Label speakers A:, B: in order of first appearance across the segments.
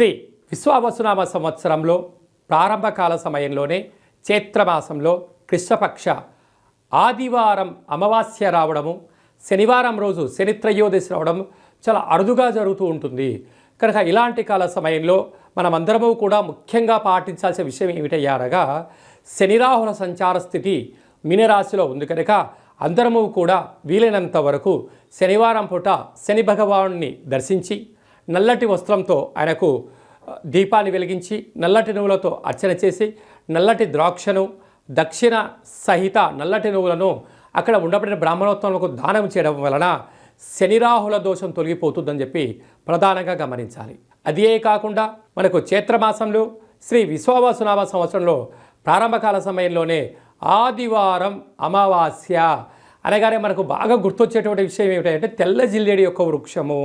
A: శ్రీ విశ్వావసునామ సంవత్సరంలో ప్రారంభకాల సమయంలోనే చైత్రమాసంలో కృష్ణపక్ష ఆదివారం అమావాస్య రావడము శనివారం రోజు శనిత్రయోదశి రావడం చాలా అరుదుగా జరుగుతూ ఉంటుంది. కనుక ఇలాంటి కాల సమయంలో మనమందరము కూడా ముఖ్యంగా పాటించాల్సిన విషయం ఏమిటయ్యారగా శనిరాహుల సంచార స్థితి మీనరాశిలో ఉంది కనుక అందరము కూడా వీలైనంత వరకు శనివారం పూట శని భగవానుని దర్శించి నల్లటి వస్త్రంతో ఆయనకు దీపాన్ని వెలిగించి నల్లటి నువ్వులతో అర్చన చేసి నల్లటి ద్రాక్షను దక్షిణ సహిత నల్లటి నువ్వులను అక్కడ ఉండబడిన బ్రాహ్మణోత్తములకు దానం చేయడం వలన శనిరాహుల దోషం తొలగిపోతుందని చెప్పి ప్రధానంగా గమనించాలి. అదే కాకుండా మనకు చైత్రమాసంలో శ్రీ విశ్వావసునామ సంవత్సరంలో ప్రారంభకాల సమయంలోనే ఆదివారం అమావాస్య. అనగానే మనకు బాగా గుర్తొచ్చేటువంటి విషయం ఏమిటంటే తెల్ల జిల్లేడి యొక్క వృక్షము.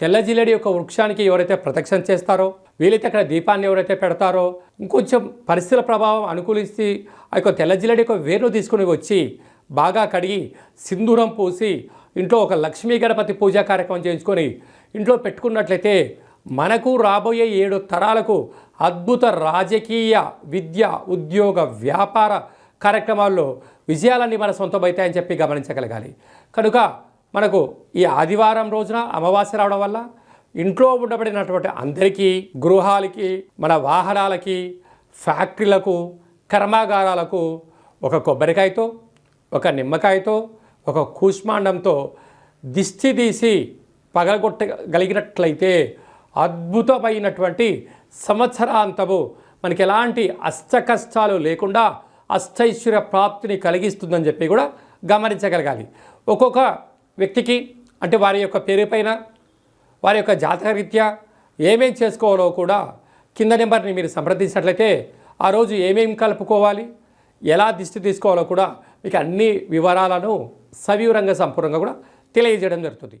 A: తెల్ల జిల్లేడి యొక్క వృక్షానికి ఎవరైతే ప్రదక్షిణ చేస్తారో వీలైతే అక్కడ దీపాన్ని ఎవరైతే పెడతారో ఇంకొంచెం పరిస్థితుల ప్రభావం అనుకూలిస్తే ఆ యొక్క తెల్ల జిల్లేడి యొక్క వేరును తీసుకుని వచ్చి బాగా కడిగి సింధూరం పూసి ఇంట్లో ఒక లక్ష్మీ గణపతి పూజా కార్యక్రమం చేయించుకొని ఇంట్లో పెట్టుకున్నట్లయితే మనకు రాబోయే ఏడు తరాలకు అద్భుత రాజకీయ విద్య ఉద్యోగ వ్యాపార కార్యక్రమాల్లో విజయాలన్నీ మన సొంతమైతాయని చెప్పి గమనించగలగాలి. కనుక మనకు ఈ ఆదివారం రోజున అమావాస్య రావడం వల్ల ఇంట్లో ఉండబడినటువంటి అందరికీ గృహాలకి మన వాహనాలకి ఫ్యాక్టరీలకు కర్మాగారాలకు ఒక కొబ్బరికాయతో ఒక నిమ్మకాయతో ఒక కూష్మాండంతో దిష్టి తీసి పగలగొట్టగలిగినట్లయితే అద్భుతమైనటువంటి సంవత్సరాంతము మనకి ఎలాంటి అష్ట కష్టాలు లేకుండా అష్టైశ్వర్య ప్రాప్తిని కలిగిస్తుందని చెప్పి కూడా గమనించగలగాలి. ఒక్కొక్క వ్యక్తికి అంటే వారి యొక్క పేరు పైన వారి యొక్క జాతకరీత్యా ఏమేం చేసుకోవాలో కూడా కింద నెంబర్ని మీరు సంప్రదించినట్లయితే ఆ రోజు ఏమేం కలుపుకోవాలి ఎలా దిష్టి తీసుకోవాలో కూడా మీకు అన్ని వివరాలను సవివరంగా సంపూర్ణంగా కూడా తెలియజేయడం జరుగుతుంది.